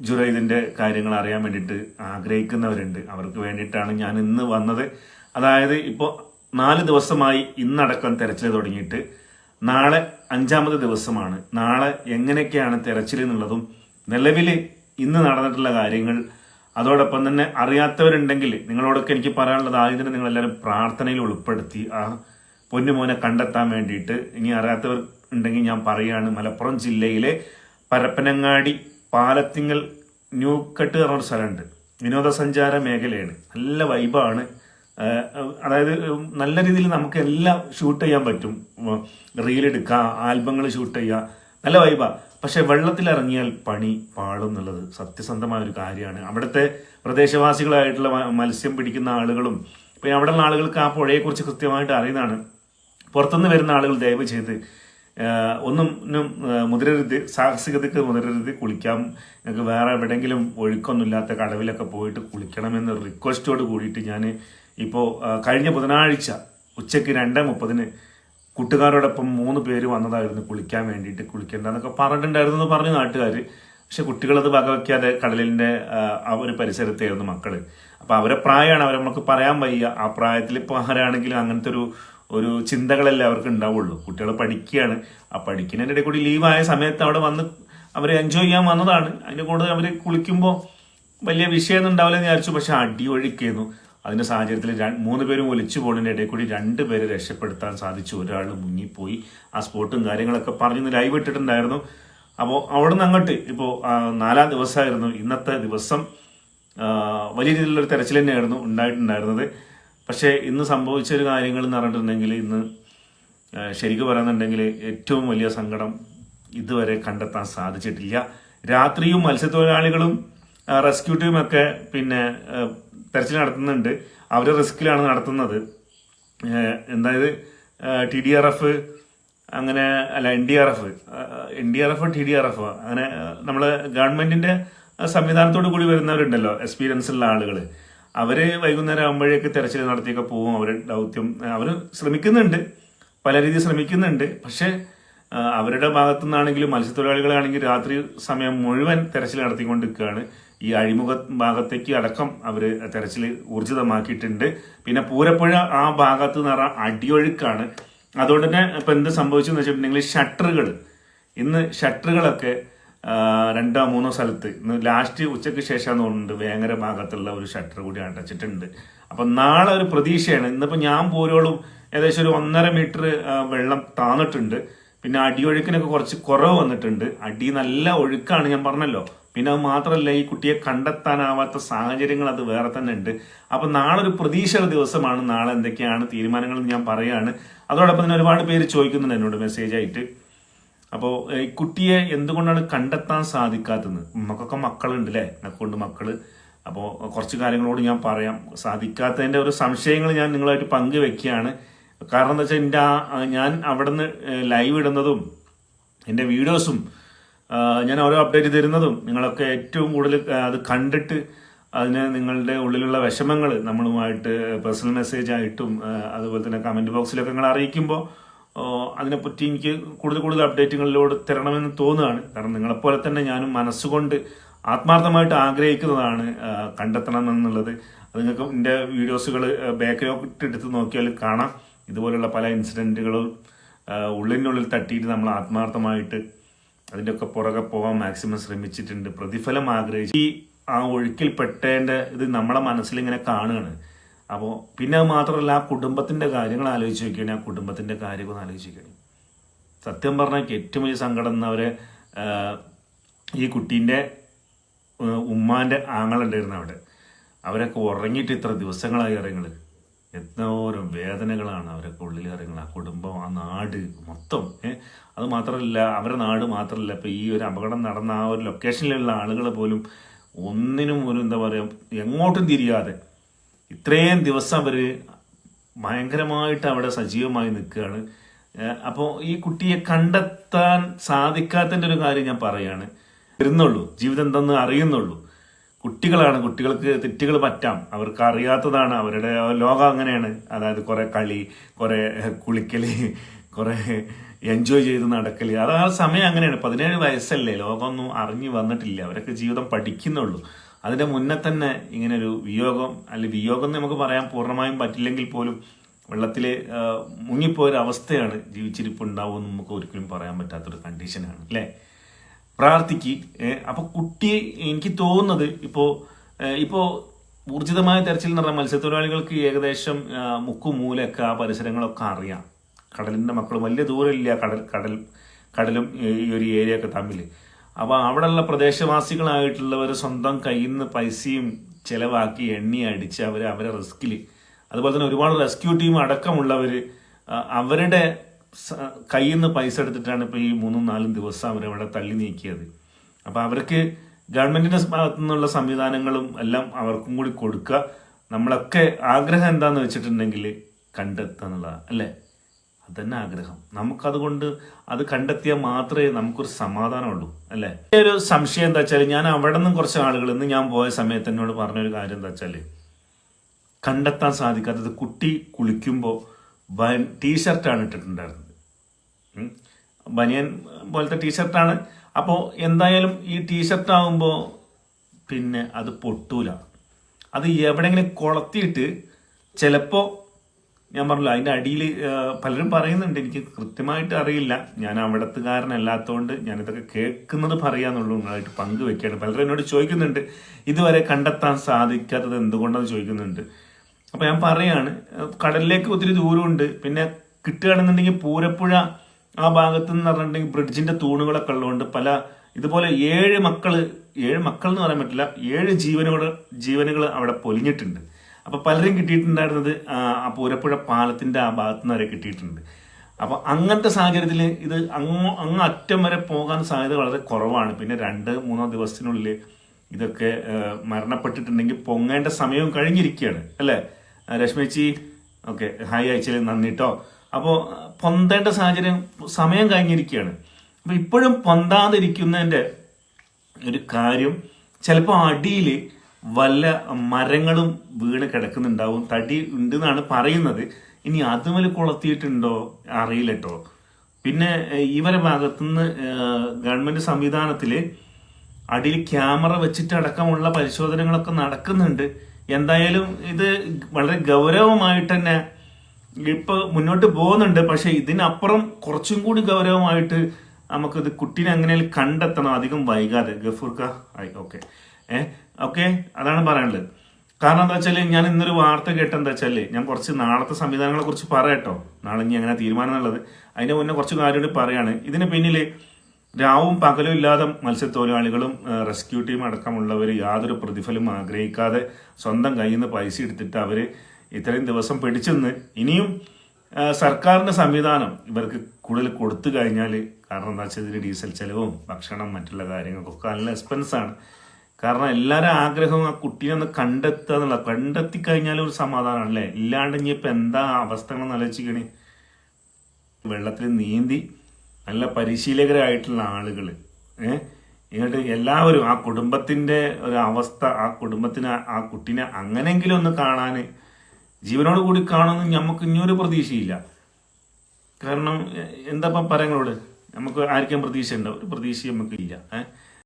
ജുറൈദിന്റെ കാര്യങ്ങൾ അറിയാൻ വേണ്ടിയിട്ട് ആഗ്രഹിക്കുന്നവരുണ്ട്. അവർക്ക് വേണ്ടിയിട്ടാണ് ഞാൻ ഇന്ന് വന്നത്. അതായത് ഇപ്പോൾ നാല് ദിവസമായി ഇന്നടക്കം തിരച്ചിൽ തുടങ്ങിയിട്ട് നാളെ അഞ്ചാമത് ദിവസമാണ്. നാളെ എങ്ങനെയൊക്കെയാണ് തിരച്ചിൽ എന്നുള്ളതും നിലവിൽ ഇന്ന് നടന്നിട്ടുള്ള കാര്യങ്ങൾ അതോടൊപ്പം തന്നെ അറിയാത്തവരുണ്ടെങ്കിൽ നിങ്ങളോടൊക്കെ എനിക്ക് പറയാനുള്ളത് ആദ്യം തന്നെ നിങ്ങളെല്ലാവരും പ്രാർത്ഥനയിൽ ഉൾപ്പെടുത്തി ആ പൊന്നുമോനെ കണ്ടെത്താൻ വേണ്ടിയിട്ട് ഇനി അറിയാത്തവർ ഉണ്ടെങ്കിൽ ഞാൻ പറയുകയാണ്. മലപ്പുറം ജില്ലയിലെ പരപ്പനങ്ങാടി പാലത്തിങ്ങൽ ന്യൂ കട്ട് പറഞ്ഞൊരു സ്ഥലമുണ്ട്. വിനോദസഞ്ചാര മേഖലയാണ്. നല്ല വൈബാണ് അതായത് നല്ല രീതിയിൽ നമുക്ക് എല്ലാം ഷൂട്ട് ചെയ്യാൻ പറ്റും. റീൽ എടുക്കുക ആൽബങ്ങൾ ഷൂട്ട് ചെയ്യുക നല്ല വൈബാ പക്ഷെ വെള്ളത്തിൽ ഇറങ്ങിയാൽ പണി പാളും എന്നുള്ളത് സത്യസന്ധമായ ഒരു കാര്യമാണ്. അവിടുത്തെ പ്രദേശവാസികളായിട്ടുള്ള മത്സ്യം പിടിക്കുന്ന ആളുകളും പിന്നെ അവിടെയുള്ള ആളുകൾക്ക് ആ പുഴയെക്കുറിച്ച് കൃത്യമായിട്ട് അറിയുന്നതാണ്. പുറത്തുനിന്ന് വരുന്ന ആളുകൾ ദയവ് ചെയ്ത് ഒന്നും മുതിരരുത് സാഹസികതയ്ക്ക് മുതിരരുത് കുളിക്കാം. ഞങ്ങൾക്ക് വേറെ എവിടെയെങ്കിലും ഒഴുക്കൊന്നുമില്ലാത്ത കടവിലൊക്കെ പോയിട്ട് കുളിക്കണമെന്ന് റിക്വസ്റ്റോട് കൂടിയിട്ട് ഞാൻ ഇപ്പോൾ കഴിഞ്ഞ ബുധനാഴ്ച ഉച്ചയ്ക്ക് രണ്ട് മുപ്പതിന് കൂട്ടുകാരോടൊപ്പം മൂന്ന് പേര് വന്നതായിരുന്നു കുളിക്കാൻ വേണ്ടിയിട്ട് കുളിക്കേണ്ടെന്നൊക്കെ പറഞ്ഞിട്ടുണ്ടായിരുന്നു എന്ന് പറഞ്ഞു നാട്ടുകാർ. പക്ഷെ കുട്ടികളത് വകവയ്ക്കാതെ കടലിന്റെ ആ ഒരു പരിസരത്തായിരുന്നു മക്കൾ അപ്പോൾ അവരെ പ്രായമാണ് അവരെ നമുക്ക് പറയാൻ വയ്യ. ആ പ്രായത്തിൽ ഇപ്പോൾ ആരാണെങ്കിലും അങ്ങനത്തെ ഒരു ഒരു ചിന്തകളല്ലേ അവർക്ക് ഉണ്ടാവുള്ളൂ. കുട്ടികൾ പഠിക്കുകയാണ്. ആ പഠിക്കുന്നതിന്റെ ഇടയിൽ കൂടി ലീവായ സമയത്ത് അവിടെ വന്ന് അവർ എൻജോയ് ചെയ്യാൻ വന്നതാണ്. അതിന്റെ കൂടുതൽ അവർ കുളിക്കുമ്പോൾ വലിയ വിഷയമൊന്നും ഉണ്ടാവില്ലെന്ന് വിചാരിച്ചു. പക്ഷെ അടി ഒഴുക്കിയിരുന്നു. അതിന്റെ സാഹചര്യത്തിൽ മൂന്ന് പേരും ഒലിച്ചു പോകുന്നതിന്റെ ഇടയിൽ കൂടി രണ്ട് പേരെ രക്ഷപ്പെടുത്താൻ സാധിച്ചു. ഒരാൾ മുങ്ങിപ്പോയി. ആ സ്പോട്ടും കാര്യങ്ങളൊക്കെ പറഞ്ഞു ലൈവ് ഇട്ടിട്ടുണ്ടായിരുന്നു. അപ്പോൾ അവിടെ നിന്ന് അങ്ങോട്ട് ഇപ്പോൾ നാലാം ദിവസമായിരുന്നു. ഇന്നത്തെ ദിവസം വലിയ രീതിയിലുള്ളൊരു തെരച്ചിൽ തന്നെയായിരുന്നു ഉണ്ടായിട്ടുണ്ടായിരുന്നത്. പക്ഷേ ഇന്ന് സംഭവിച്ച ഒരു കാര്യങ്ങൾ എന്ന് പറഞ്ഞിട്ടുണ്ടെങ്കിൽ ഇന്ന് ശരിക്കും പറയുന്നുണ്ടെങ്കിൽ ഏറ്റവും വലിയ സങ്കടം ഇതുവരെ കണ്ടെത്താൻ സാധിച്ചിട്ടില്ല. രാത്രിയും മത്സ്യത്തൊഴിലാളികളും റെസ്ക്യൂ ടീമൊക്കെ പിന്നെ തെരച്ചിൽ നടത്തുന്നുണ്ട്. അവർ റിസ്കിലാണ് നടത്തുന്നത്. എന്തായത്? ടി ഡി ആർ എഫ് അങ്ങനെ അല്ല N D R F N D R F T D R F അങ്ങനെ നമ്മൾ ഗവൺമെന്റിന്റെ സംവിധാനത്തോടു കൂടി വരുന്നവരുണ്ടല്ലോ എക്സ്പീരിയൻസ് ഉള്ള ആളുകൾ അവർ വൈകുന്നേരം ആകുമ്പോഴേക്ക് തെരച്ചിൽ നടത്തിയൊക്കെ പോകും അവർ ദൗത്യം അവർ ശ്രമിക്കുന്നുണ്ട്. പല രീതിയിൽ ശ്രമിക്കുന്നുണ്ട്. പക്ഷേ അവരുടെ ഭാഗത്തു നിന്നാണെങ്കിലും മത്സ്യത്തൊഴിലാളികളാണെങ്കിൽ രാത്രി സമയം മുഴുവൻ തെരച്ചിൽ നടത്തിക്കൊണ്ടിരിക്കുകയാണ്. ഈ അഴിമുഖ ഭാഗത്തേക്ക് അടക്കം അവർ തെരച്ചിൽ ഊർജിതമാക്കിയിട്ടുണ്ട്. പിന്നെ പൂരപ്പുഴ ആ ഭാഗത്ത് നിറ അടിയൊഴുക്കാണ്. അതുകൊണ്ട് തന്നെ ഇപ്പം എന്ത് സംഭവിച്ചു എന്ന് വെച്ചിട്ടുണ്ടെങ്കിൽ ഷട്ടറുകൾ ഇന്ന് ഷട്ടറുകളൊക്കെ രണ്ടോ മൂന്നോ സ്ഥലത്ത്. ഇന്ന് ലാസ്റ്റ് ഉച്ചയ്ക്ക് ശേഷം തോന്നുന്നുണ്ട് വേങ്ങര ഭാഗത്തുള്ള ഒരു ഷട്ടർ കൂടി അടച്ചിട്ടുണ്ട് അപ്പൊ നാളെ ഒരു പ്രതീക്ഷയാണ്. ഇന്നിപ്പോൾ ഞാൻ പോരോളും ഏകദേശം ഒരു ഒന്നര മീറ്റർ വെള്ളം താന്നിട്ടുണ്ട്. പിന്നെ അടിയൊഴുക്കിനൊക്കെ കുറച്ച് കുറവ് വന്നിട്ടുണ്ട്. അടി നല്ല ഒഴുക്കാണ് ഞാൻ പറഞ്ഞല്ലോ. പിന്നെ അത് മാത്രമല്ല ഈ കുട്ടിയെ കണ്ടെത്താനാവാത്ത സാഹചര്യങ്ങൾ അത് വേറെ തന്നെ ഉണ്ട്. അപ്പൊ നാളെ ഒരു പ്രതീക്ഷ ദിവസമാണ്. നാളെ എന്തൊക്കെയാണ് തീരുമാനങ്ങൾ ഞാൻ പറയാണ് അതോടൊപ്പം തന്നെ ഒരുപാട് പേര് ചോദിക്കുന്നുണ്ട് എന്നോട് മെസ്സേജ് ആയിട്ട്. അപ്പോൾ ഈ കുട്ടിയെ എന്തുകൊണ്ടാണ് കണ്ടെത്താൻ സാധിക്കാത്തത്? നമുക്കൊക്കെ മക്കളുണ്ട് അല്ലേ എന്നെക്കൊണ്ട് മക്കൾ. അപ്പോൾ കുറച്ച് കാര്യങ്ങളോട് ഞാൻ പറയാം. സാധിക്കാത്തതിന്റെ ഒരു സംശയങ്ങൾ ഞാൻ നിങ്ങളായിട്ട് പങ്കുവെക്കുകയാണ്. കാരണം എന്താ വെച്ചാൽ എന്റെ ആ ഞാൻ അവിടെ നിന്ന് ലൈവ് ഇടുന്നതും എന്റെ വീഡിയോസും ഞാൻ ഓരോ അപ്ഡേറ്റ് തരുന്നതും നിങ്ങളൊക്കെ ഏറ്റവും കൂടുതൽ അത് കണ്ടിട്ട് അതിന് നിങ്ങളുടെ ഉള്ളിലുള്ള വിഷമങ്ങൾ നമ്മളുമായിട്ട് പേഴ്സണൽ മെസ്സേജ് ആയിട്ടും അതുപോലെ തന്നെ കമന്റ് ബോക്സിലൊക്കെ നിങ്ങൾ അറിയിക്കുമ്പോൾ അതിനെപ്പറ്റി എനിക്ക് കൂടുതൽ കൂടുതൽ അപ്ഡേറ്റുകളിലൂടെ തരണമെന്ന് തോന്നുകയാണ്. കാരണം നിങ്ങളെപ്പോലെ തന്നെ ഞാനും മനസ്സുകൊണ്ട് ആത്മാർത്ഥമായിട്ട് ആഗ്രഹിക്കുന്നതാണ് കണ്ടെത്തണം എന്നുള്ളത് അത് നിങ്ങൾക്ക് എന്റെ വീഡിയോസുകൾ ബാക്കിലോട്ട് എടുത്ത് നോക്കിയാൽ കാണാം. ഇതുപോലുള്ള പല ഇൻസിഡന്റുകളും ഉള്ളിനുള്ളിൽ തട്ടിയിട്ട് നമ്മൾ ആത്മാർത്ഥമായിട്ട് അതിന്റെ ഒക്കെ പുറകെ പോകാൻ മാക്സിമം ശ്രമിച്ചിട്ടുണ്ട്. പ്രതിഫലം ആഗ്രഹിച്ച് ഈ ആ ഒഴുക്കിൽ പെട്ടേണ്ട ഇത് നമ്മളെ മനസ്സിലിങ്ങനെ കാണുകയാണ്. അപ്പോൾ പിന്നെ അത് മാത്രമല്ല ആ കുടുംബത്തിന്റെ കാര്യങ്ങൾ ആലോചിച്ച് നോക്കിയാണ് ആ കുടുംബത്തിന്റെ കാര്യം ഒന്ന് ആലോചിച്ച് നോക്കിയാണ് സത്യം പറഞ്ഞാൽ ഏറ്റവും വലിയ സങ്കടം എന്നവരെ ഈ കുട്ടീന്റെ ഉമ്മാന്റെ ആങ്ങളുണ്ടായിരുന്നു അവിടെ. അവരൊക്കെ ഉറങ്ങിയിട്ട് ഇത്ര ദിവസങ്ങളായി ഇറങ്ങൾ എന്തോരം വേദനകളാണ് അവരൊക്കെ ഉള്ളിൽ ഇറങ്ങുന്നത് ആ കുടുംബം ആ നാട് മൊത്തം അത് മാത്രമല്ല അവരെ നാട് മാത്രമല്ല ഇപ്പോൾ ഈ ഒരു അപകടം നടന്ന ആ ഒരു ലൊക്കേഷനിലുള്ള ആളുകൾ പോലും ഒന്നിനും ഒരു എന്താ പറയുക എങ്ങോട്ടും തിരിയാതെ ഇത്രയും ദിവസം അവർ ഭയങ്കരമായിട്ട് അവിടെ സജീവമായി നിൽക്കുകയാണ്. അപ്പോൾ ഈ കുട്ടിയെ കണ്ടെത്താൻ സാധിക്കാത്തതിന്റെ ഒരു കാര്യം ഞാൻ പറയുകയാണ് വരുന്നുള്ളൂ ജീവിതം എന്തെന്ന് അറിയുന്നുള്ളൂ. കുട്ടികളാണ് കുട്ടികൾക്ക് തെറ്റുകൾ പറ്റാം. അവർക്ക് അറിയാത്തതാണ് അവരുടെ ലോകം അങ്ങനെയാണ്. അതായത് കുറേ കളി കുറേ കുളിക്കൽ കുറേ എൻജോയ് ചെയ്ത് നടക്കൽ അത് ആ സമയം അങ്ങനെയാണ്. പതിനേഴ് വയസ്സല്ലേ? ലോകമൊന്നും അറിഞ്ഞു വന്നിട്ടില്ല. അവരൊക്കെ ജീവിതം പഠിക്കുന്നുള്ളൂ. അതിന്റെ മുന്നേ തന്നെ ഇങ്ങനെ ഒരു വിയോഗം അല്ലെ വിയോഗം നമുക്ക് പറയാൻ പൂർണമായും പറ്റില്ലെങ്കിൽ പോലും വെള്ളത്തിൽ മുങ്ങിപ്പോയൊരവസ്ഥയാണ് അവസ്ഥയാണ് ജീവിച്ചിരിപ്പുണ്ടാവുമെന്ന് നമുക്ക് ഒരിക്കലും പറയാൻ പറ്റാത്തൊരു കണ്ടീഷനാണ് അല്ലേ? പ്രാർത്ഥിക്ക് അപ്പോൾ അപ്പൊ കുട്ടി എനിക്ക് തോന്നുന്നത് ഇപ്പോ ഇപ്പോൾ ഇപ്പോ ഊർജിതമായ തെരച്ചിൽ എന്ന് പറഞ്ഞാൽ മത്സ്യത്തൊഴിലാളികൾക്ക് ഏകദേശം ആ, മുക്കും മൂലയൊക്കെ ആ പരിസരങ്ങളൊക്കെ അറിയാം. കടലിന്റെ മക്കൾ വലിയ ദൂരമില്ല കടൽ കടൽ കടലും ഈ ഒരു ഏരിയ ഒക്കെ തമ്മിൽ അപ്പൊ അവിടെയുള്ള പ്രദേശവാസികളായിട്ടുള്ളവർ സ്വന്തം കയ്യിൽ നിന്ന് പൈസയും ചിലവാക്കി എണ്ണി അടിച്ച് അവർ അവരെ റിസ്കിൽ അതുപോലെ തന്നെ ഒരുപാട് റെസ്ക്യൂ ടീം അടക്കമുള്ളവർ അവരുടെ കയ്യിൽ നിന്ന് പൈസ എടുത്തിട്ടാണ് ഇപ്പോൾ ഈ മൂന്നും നാലും ദിവസം അവരവിടെ തള്ളി നീക്കിയത്. അപ്പോൾ അവർക്ക് ഗവൺമെന്റിന്റെ ഭാഗത്തു നിന്നുള്ള സംവിധാനങ്ങളും എല്ലാം അവർക്കും കൂടി കൊടുക്കുക. നമ്മളൊക്കെ ആഗ്രഹം എന്താണെന്ന് വെച്ചിട്ടുണ്ടെങ്കിൽ കണ്ടെത്തുക എന്നുള്ളതാണ് അല്ലേ? അതന്നെ ആഗ്രഹം. നമുക്കതുകൊണ്ട് അത് കണ്ടെത്തിയാൽ മാത്രമേ നമുക്കൊരു സമാധാനമുള്ളൂ അല്ലേ? ഒരു സംശയം എന്താ വെച്ചാൽ ഞാൻ അവിടെ നിന്നും കുറച്ച് ആളുകൾ ഇന്ന് ഞാൻ പോയ സമയത്ത് എന്നോട് പറഞ്ഞൊരു കാര്യം എന്താ വെച്ചാൽ കണ്ടെത്താൻ സാധിക്കാത്തത് കുട്ടി കുളിക്കുമ്പോൾ ടീഷർട്ടാണ് ഇട്ടിട്ടുണ്ടായിരുന്നത്. ബനിയൻ പോലത്തെ ടീഷർട്ടാണ് അപ്പോൾ എന്തായാലും ഈ ടീഷർട്ട് ആകുമ്പോൾ പിന്നെ അത് പൊട്ടൂല. അത് എവിടെങ്കിലും കൊളത്തിയിട്ട് ചിലപ്പോൾ ഞാൻ പറഞ്ഞല്ലോ അതിന്റെ അടിയിൽ പലരും പറയുന്നുണ്ട് എനിക്ക് കൃത്യമായിട്ട് അറിയില്ല. ഞാൻ അവിടത്തുകാരനല്ലാത്തതുകൊണ്ട് ഞാനിതൊക്കെ കേൾക്കുന്നത് പറയാന്നുള്ളൂ നിങ്ങളായിട്ട് പങ്കുവെക്കുകയാണ് പലരും എന്നോട് ചോദിക്കുന്നുണ്ട് ഇതുവരെ കണ്ടെത്താൻ സാധിക്കാത്തത് എന്തുകൊണ്ടെന്ന്? ചോദിക്കുന്നുണ്ട്. അപ്പോൾ ഞാൻ പറയാണ് കടലിലേക്ക് ഒത്തിരി ദൂരമുണ്ട്. പിന്നെ കിട്ടുകയാണെന്നുണ്ടെങ്കിൽ പൂരപ്പുഴ ആ ഭാഗത്ത് നിന്ന് പറഞ്ഞിട്ടുണ്ടെങ്കിൽ ബ്രിഡ്ജിന്റെ തൂണുകളൊക്കെ ഉള്ളതുകൊണ്ട് പല ഇതുപോലെ ഏഴ് മക്കൾ ഏഴ് മക്കൾ എന്ന് പറയാൻ പറ്റില്ല ഏഴ് ജീവനുകൾ ജീവനുകൾ അവിടെ പൊലിഞ്ഞിട്ടുണ്ട്. അപ്പൊ പലരും കിട്ടിയിട്ടുണ്ടായിരുന്നത് ആ പൂരപ്പുഴ പാലത്തിന്റെ ആ ഭാഗത്തു നിന്ന് വരെ കിട്ടിയിട്ടുണ്ട്. അപ്പോൾ അങ്ങനത്തെ സാഹചര്യത്തിൽ ഇത് അങ്ങ് അങ്ങ് അറ്റം വരെ പോകാൻ സാധ്യത വളരെ കുറവാണ്. പിന്നെ രണ്ട് മൂന്നോ ദിവസത്തിനുള്ളിൽ ഇതൊക്കെ മരണപ്പെട്ടിട്ടുണ്ടെങ്കിൽ പൊങ്ങേണ്ട സമയവും കഴിഞ്ഞിരിക്കുകയാണ്. അല്ലേ? രശ്മിച്ചി ഓക്കെ ഹായ് അയച്ചതിൽ നന്ദിട്ടോ അപ്പോൾ പൊന്തേണ്ട സാഹചര്യം സമയം കഴിഞ്ഞിരിക്കുകയാണ്. അപ്പോൾ ഇപ്പോഴും പൊന്താതിരിക്കുന്നതിന്റെ ഒരു കാര്യം ചിലപ്പോൾ അടിയിൽ വല്ല മരങ്ങളും വീണ് കിടക്കുന്നുണ്ടാവും. തടി ഉണ്ടെന്നാണ് പറയുന്നത്. ഇനി അതുമേൽ കൊളത്തിയിട്ടുണ്ടോ? അറിയില്ല കേട്ടോ പിന്നെ ഇവരെ ഭാഗത്തുനിന്ന് ഗവൺമെന്റ് സംവിധാനത്തിൽ അടിയിൽ ക്യാമറ വെച്ചിട്ട് അടക്കമുള്ള പരിശോധനകളൊക്കെ നടക്കുന്നുണ്ട്. എന്തായാലും ഇത് വളരെ ഗൗരവമായിട്ട് തന്നെ ഇപ്പൊ മുന്നോട്ട് പോകുന്നുണ്ട്. പക്ഷെ ഇതിനപ്പുറം കുറച്ചും കൂടി ഗൗരവമായിട്ട് നമുക്കിത് കുട്ടീനെ അങ്ങനെ കണ്ടെത്തണം. അധികം വൈകാതെ. ഗഫൂർക്ക ആയി ഓക്കെ. ഏ? ഓക്കെ? അതാണ് പറയാനുള്ളത് കാരണം എന്താ വെച്ചാൽ ഞാൻ ഇന്നൊരു വാർത്ത കേട്ടെന്താ വെച്ചാൽ ഞാൻ കുറച്ച് നാളത്തെ സംവിധാനങ്ങളെ കുറിച്ച് പറയട്ടോ നാളെ ഇനി അങ്ങനെ തീരുമാനം എന്നുള്ളത്. അതിന്റെ മുന്നേ കുറച്ച് കാര്യങ്ങൾ പറയാണ്. ഇതിന് പിന്നിൽ രാവും പകലും ഇല്ലാതെ മത്സ്യത്തൊഴിലാളികളും ഏഹ്, റെസ്ക്യൂ ടീം അടക്കമുള്ളവർ യാതൊരു പ്രതിഫലം ആഗ്രഹിക്കാതെ സ്വന്തം കയ്യിൽ നിന്ന് പൈസ എടുത്തിട്ട് അവർ ഇത്രയും ദിവസം പിടിച്ചെന്ന് ഇനിയും സർക്കാരിന്റെ സംവിധാനം ഇവർക്ക് കൂടുതൽ കൊടുത്തു കഴിഞ്ഞാൽ കാരണം എന്താ വെച്ചാൽ ഇതിന് ഡീസൽ ചിലവും ഭക്ഷണം മറ്റുള്ള കാര്യങ്ങൾക്കൊക്കെ നല്ല എക്സ്പെൻസാണ് കാരണം എല്ലാവരും ആഗ്രഹം ആ കുട്ടീനെ ഒന്ന് കണ്ടെത്തുക എന്നുള്ള കണ്ടെത്തി കഴിഞ്ഞാൽ ഒരു സമാധാനമാണ് അല്ലേ? ഇല്ലാണ്ട് ഇനി ഇപ്പം എന്താ എന്ന് ആലോചിക്കണേ വെള്ളത്തിൽ നീന്തി നല്ല പരിശീലകരായിട്ടുള്ള ആളുകൾ ഏഹ് എന്നിട്ട് എല്ലാവരും ആ കുടുംബത്തിന്റെ ഒരു അവസ്ഥ ആ കുടുംബത്തിന് ആ- കുട്ടീനെ അങ്ങനെങ്കിലും ഒന്ന് കാണാൻ ജീവനോട് കൂടി കാണുമെന്ന് നമുക്ക് ഇനിയൊരു പ്രതീക്ഷയില്ല. കാരണം എന്താ ഇപ്പം പറയാങ്ങളോട് നമുക്ക് ആർക്കും പ്രതീക്ഷ ഉണ്ടോ ഒരു പ്രതീക്ഷ നമുക്കില്ല ഏഹ്